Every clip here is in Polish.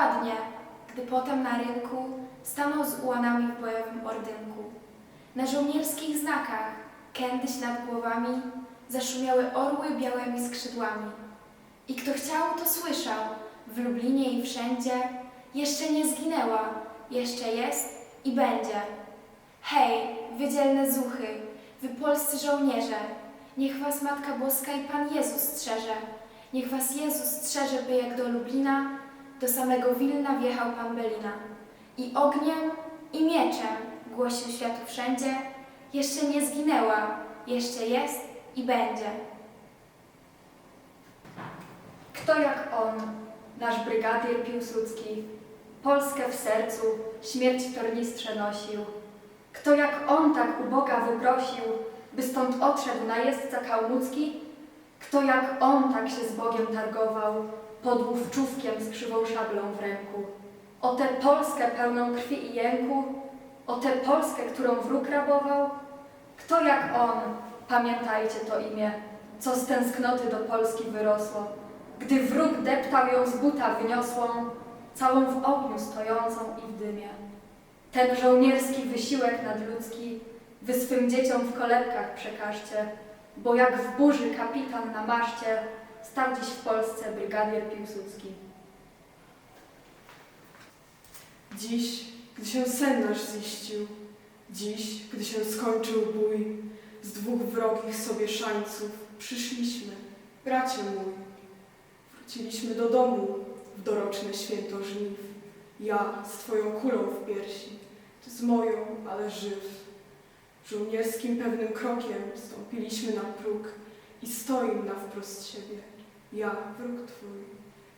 to było ładnie, gdy potem na rynku stanął z ułanami w bojowym ordynku. Na żołnierskich znakach, kędyś nad głowami, zaszumiały orły białymi skrzydłami. I kto chciał, to słyszał, w Lublinie i wszędzie, jeszcze nie zginęła, jeszcze jest i będzie. Hej, wydzielne zuchy, wy polscy żołnierze, niech was Matka Boska i Pan Jezus strzeże. Niech was Jezus strzeże, by jak do Lublina, do samego Wilna wjechał Pan Belina. I ogniem, i mieczem głosił światu wszędzie, jeszcze nie zginęła, jeszcze jest i będzie. Kto jak on, nasz brygadier Piłsudski, Polskę w sercu, śmierć w tornistrze nosił. Kto jak on tak u Boga wyprosił, by stąd odszedł najezdca kałmucki? Kto jak on tak się z Bogiem targował, pod łówczówkiem z krzywą szablą w ręku? O tę Polskę pełną krwi i jęku, o tę Polskę, którą wróg rabował? Kto jak on, pamiętajcie to imię, co z tęsknoty do Polski wyrosło, gdy wróg deptał ją z buta wyniosłą, całą w ogniu stojącą i w dymie. Ten żołnierski wysiłek nadludzki wy swym dzieciom w kolebkach przekażcie, bo jak w burzy kapitan na maszcie stał dziś w Polsce brygadier Piłsudski. Dziś, gdy się sen nasz ziścił, dziś, gdy się skończył bój, z dwóch wrogich sobie szańców przyszliśmy, bracie mój. Wróciliśmy do domu w doroczne święto żniw. Ja z twoją kulą w piersi, ty z moją, ale żyw. Żołnierskim pewnym krokiem stąpiliśmy na próg i stoim na wprost siebie. Ja, wróg twój,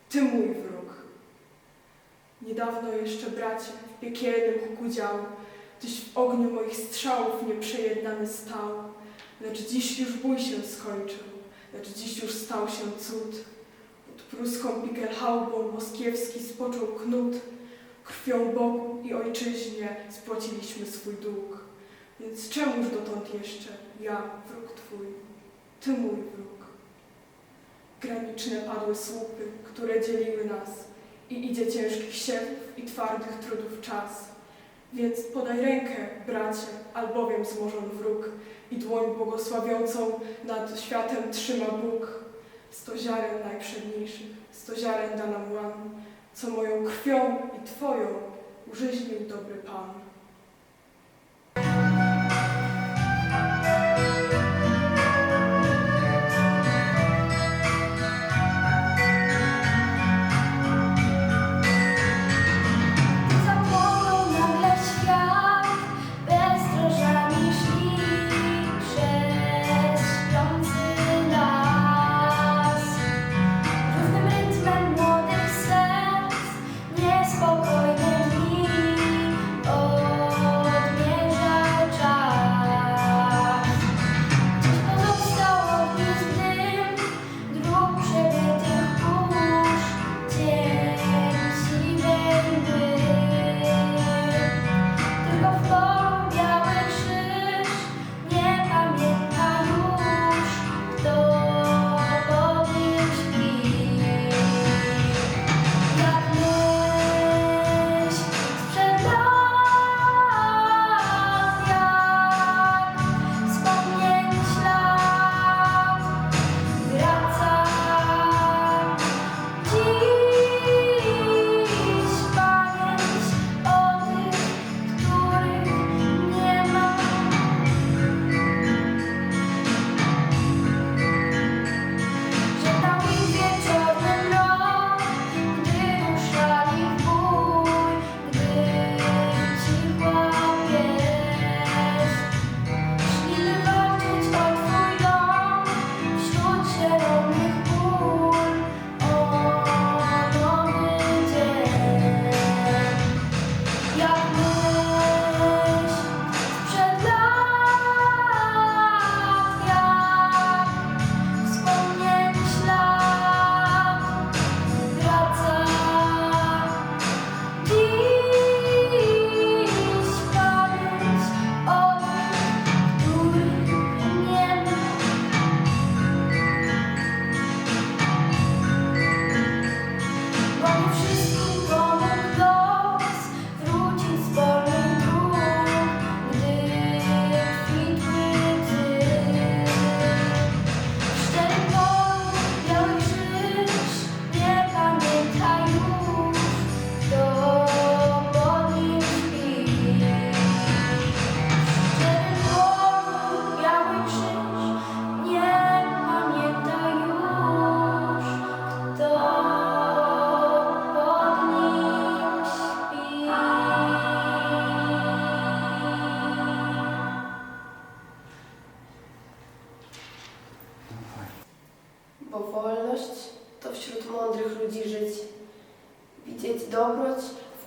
ty mój wróg. Niedawno jeszcze, bracie, w piekielnym huku dział, tyś w ogniu moich strzałów nieprzejednany stał. Lecz dziś już bój się skończył, lecz dziś już stał się cud. Pod pruską Pickelhaubą moskiewski spoczął knut. Krwią Bogu i ojczyźnie spłaciliśmy swój dług. Więc czemuż dotąd jeszcze ja, wróg twój, ty mój wróg? Graniczne padły słupy, które dzieliły nas i idzie ciężkich siewów i twardych trudów czas. Więc podaj rękę, bracie, albowiem zmożon wróg i dłoń błogosławiącą nad światem trzyma Bóg. Sto ziaren najprzedniejszych, sto ziaren da nam łan, co moją krwią i Twoją użyźnił dobry Pan.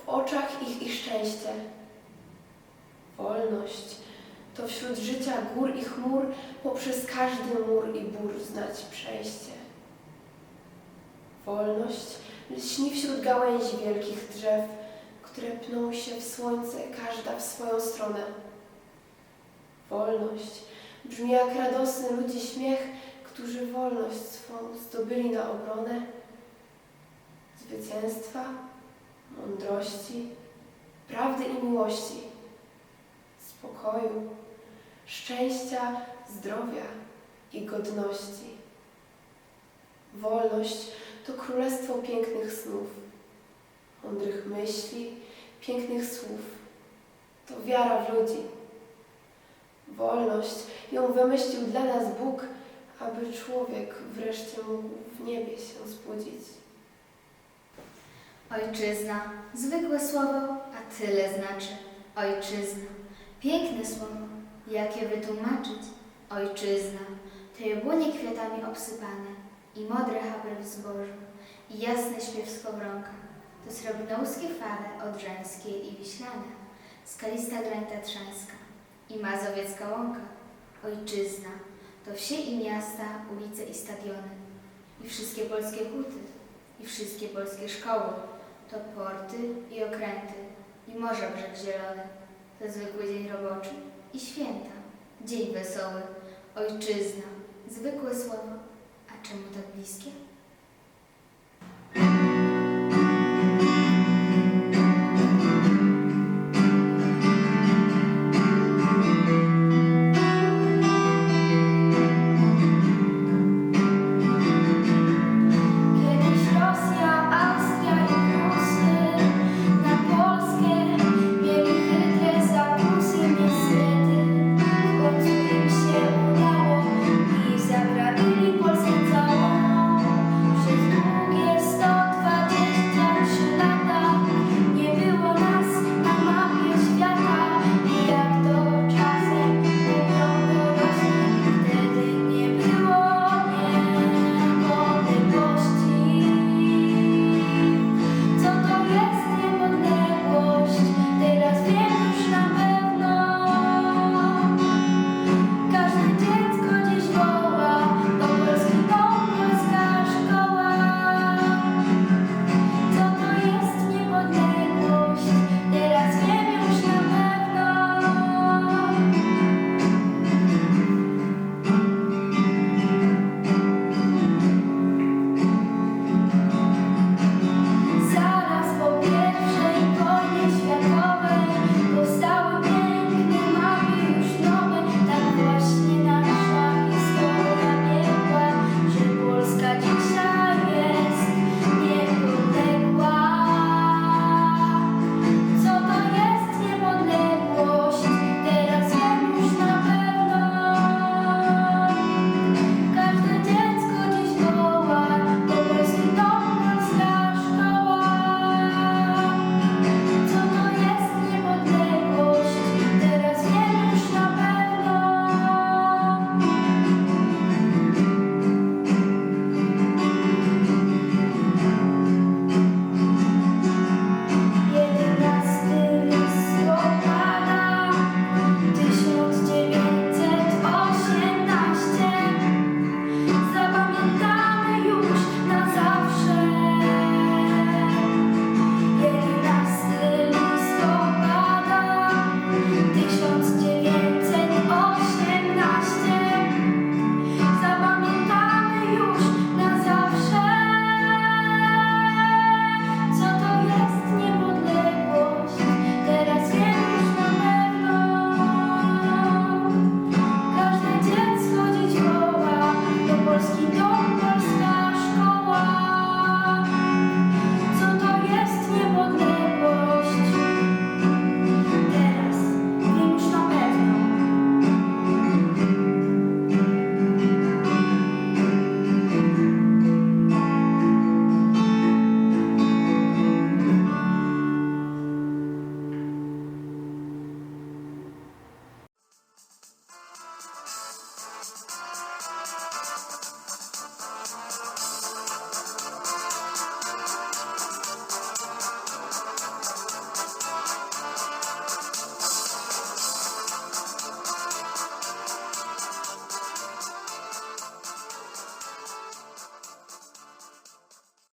W oczach ich i szczęście. Wolność to wśród życia gór i chmur poprzez każdy mur i bór znać przejście. Wolność lśni wśród gałęzi wielkich drzew, które pną się w słońce, każda w swoją stronę. Wolność brzmi jak radosny ludzi śmiech, którzy wolność swą zdobyli na obronę zwycięstwa, mądrości, prawdy i miłości, spokoju, szczęścia, zdrowia i godności. Wolność to królestwo pięknych snów, mądrych myśli, pięknych słów. To wiara w ludzi. Wolność ją wymyślił dla nas Bóg, aby człowiek wreszcie mógł w niebie się zbudzić. Ojczyzna, zwykłe słowo, a tyle znaczy. Ojczyzna, piękne słowo, jakie wytłumaczyć? Ojczyzna, to jabłonie kwiatami obsypane i modre habry w zbożu i jasny śpiew skowronka. To srebrnouskie fale odrzańskie i wiślane, skalista grań tatrzańska i mazowiecka łąka. Ojczyzna, to wsie i miasta, ulice i stadiony i wszystkie polskie huty i wszystkie polskie szkoły. To porty i okręty i morza brzeg zielony. To zwykły dzień roboczy i święta. Dzień wesoły, ojczyzna, zwykłe słowo. A czemu tak bliskie?